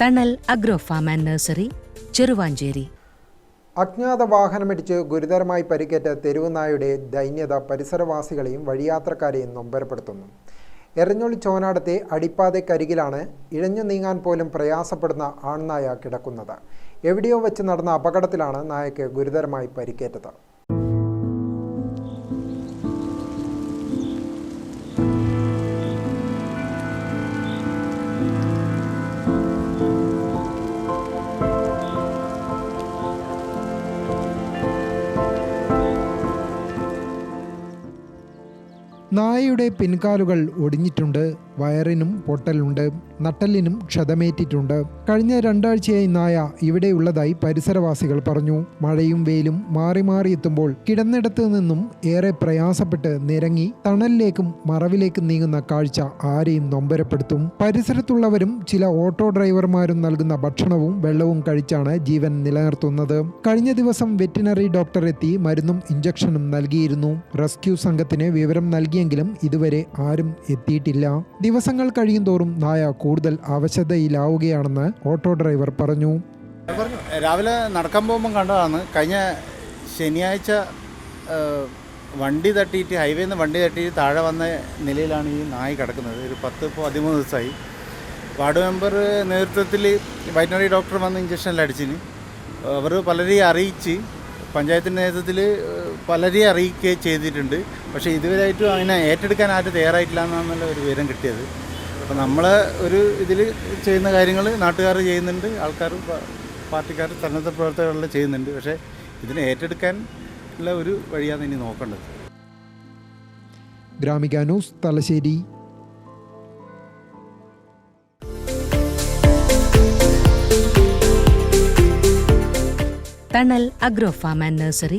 Thanal agro farm and nursery Cheruvancheri. അജ്ഞാത വാഹനമിടിച്ച് ഗുരുതരമായി പരിക്കേറ്റ തെരുവുനായുടെ ദൈന്യത പരിസരവാസികളെയും വഴിയാത്രക്കാരെയും നൊമ്പരപ്പെടുത്തുന്നു. എരഞ്ഞൊളി ചോനാടത്തെ അടിപ്പാതയ്ക്കരികിലാണ് ഇഴഞ്ഞു നീങ്ങാൻ പോലും പ്രയാസപ്പെടുന്ന ആൺനായ കിടക്കുന്നത്. എവിടെയോ വെച്ച് നടന്ന അപകടത്തിലാണ് നായക്ക് ഗുരുതരമായി പരിക്കേറ്റത്. നായയുടെ പിൻകാലുകൾ ഒടിഞ്ഞിട്ടുണ്ട് വയറിനും പൊട്ടലുണ്ട് നട്ടലിനും ക്ഷതമേറ്റിട്ടുണ്ട്. കഴിഞ്ഞ രണ്ടാഴ്ചയായി നായ ഇവിടെയുള്ളതായി പരിസരവാസികൾ പറഞ്ഞു. മഴയും വെയിലും മാറി മാറി എത്തുമ്പോൾ കിടന്നിടത്ത് നിന്നും ഏറെ പ്രയാസപ്പെട്ട് നിരങ്ങി തണലിലേക്കും മറവിലേക്കും നീങ്ങുന്ന കാഴ്ച ആരെയും നൊമ്പരപ്പെടുത്തും. പരിസരത്തുള്ളവരും ചില ഓട്ടോ ഡ്രൈവർമാരും നൽകുന്ന ഭക്ഷണവും വെള്ളവും കഴിച്ചാണ് ജീവൻ നിലനിർത്തുന്നത്. കഴിഞ്ഞ ദിവസം വെറ്റിനറി ഡോക്ടർ എത്തി മരുന്നും ഇഞ്ചക്ഷനും നൽകിയിരുന്നു. റെസ്ക്യൂ സംഘത്തിന് വിവരം നൽകിയെങ്കിലും ഇതുവരെ ആരും എത്തിയിട്ടില്ല. ദിവസങ്ങൾ കഴിയും തോറും നായ കൂടുതൽ അവശതയിലാവുകയാണെന്ന് ഓട്ടോ ഡ്രൈവർ പറഞ്ഞു. രാവിലെ നടക്കാൻ പോകുമ്പോൾ കണ്ടതാണ്. കഴിഞ്ഞ ശനിയാഴ്ച വണ്ടി തട്ടിയിട്ട് ഹൈവേയിൽ നിന്ന് വണ്ടി തട്ടിയിട്ട് താഴെ വന്ന നിലയിലാണ് ഈ നായ കിടക്കുന്നത്. ഒരു പത്ത് പതിമൂന്ന് ദിവസമായി. വാർഡ് മെമ്പർ നേതൃത്വത്തിൽ വൈറ്റിനറി ഡോക്ടർ വന്ന് ഇഞ്ചക്ഷനിൽ അടിച്ചിന് അവർ പലരെയും അറിയിച്ച് പഞ്ചായത്തിന്റെ നേതൃത്വത്തിൽ പലരെയും അറിയിക്കുകയും ചെയ്തിട്ടുണ്ട്. പക്ഷേ ഇതുവരെയായിട്ടും അങ്ങനെ ഏറ്റെടുക്കാൻ ആരും തയ്യാറായിട്ടില്ല എന്നാണല്ലോ ഒരു വിവരം കിട്ടിയത്. അപ്പോൾ നമ്മൾ ഒരു ഇതിൽ ചെയ്യുന്ന കാര്യങ്ങൾ നാട്ടുകാർ ചെയ്യുന്നുണ്ട് ആൾക്കാർ പാർട്ടിക്കാർ സന്നദ്ധ പ്രവർത്തകരെല്ലാം ചെയ്യുന്നുണ്ട്. പക്ഷേ ഇതിനെ ഏറ്റെടുക്കാൻ ഉള്ള ഒരു വഴിയാണ് ഇനി നോക്കേണ്ടത്. Gramika news Thalassery. Thanal agro farm and nursery.